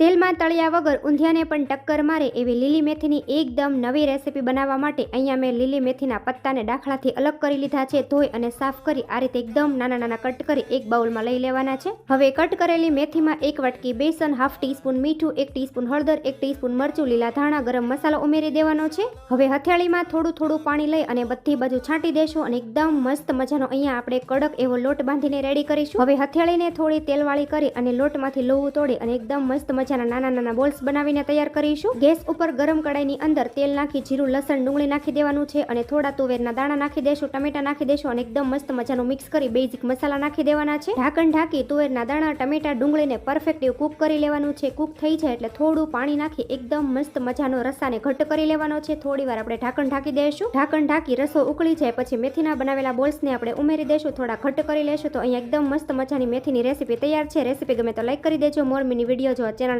તેલમાં તળ્યા વગર ઊંધિયાને પણ ટક્કર મારે એવી લીલી મેથીની એકદમ નવી રેસીપી બનાવવા માટે અહીંયા મેં લીલી મેથીના પત્તાને ડાખલાથી અલગ કરી લીધા છે, ધોઈ અને સાફ કરી આ રીતે એકદમ નાના નાના કટ કરી એક બાઉલમાં લઈ લેવાના છે. હવે કટ કરેલી મેથીમાં એક વાટકી બેસન, હાફ ટીસ્પૂન મીઠું, એક ટીસ્પૂન હળદર, એક ટીસ્પૂન મરચું, લીલા ધાણા, ગરમ મસાલો ઉમેરી દેવાનો છે. હવે હથેળીમાં થોડું થોડું પાણી લઈ અને બધી બાજુ છાંટી દેશું અને એકદમ મસ્ત મજાનો અહીંયા આપણે કડક એવો લોટ બાંધીને રેડી કરીશું. હવે હથેળીને થોડી તેલવાળી કરી અને લોટમાંથી લોવું તોડી અને એકદમ મસ્ત મજાના નાના નાના બોલ્સ બનાવીને તૈયાર કરીશું. ગેસ ઉપર ગરમ કડાઈની અંદર તેલ નાખી, જીરું, લસણ, ડુંગળી નાખી દેવાનું છે અને થોડા તુવેરના દાણા નાખી દેશું, ટમેટા નાખી દેશું અને એકદમ મસ્ત મજાનું મિક્સ કરી બેઝિક મસાલા નાખી દેવાના છે. ઢાંકણ ઢાંકી તુવેરના દાણા, ટમેટા, ડુંગળીને પરફેક્ટિવ કૂક કરી લેવાનું છે. કૂક થઈ જાય એટલે થોડું પાણી નાખી એકદમ મસ્ત મજાનો રસાને ઘટ્ટ કરી લેવાનો છે. થોડી વાર આપણે ઢાંકણ ઢાંકી દઈશું ઢાંકણ ઢાંકી રસો ઉકળી જાય પછી મેથીના બનાવેલા બોલ્સને આપણે ઉમેરી દેશું, થોડા ઘટ્ટ કરી લેશું. તો અહીંયા એકદમ મસ્ત મજાની મેથીની રેસીપી તૈયાર છે. રેસીપી ગમે તો લાઈક કરી દેજો. મોરમીની વીડિયો જો ચેનલ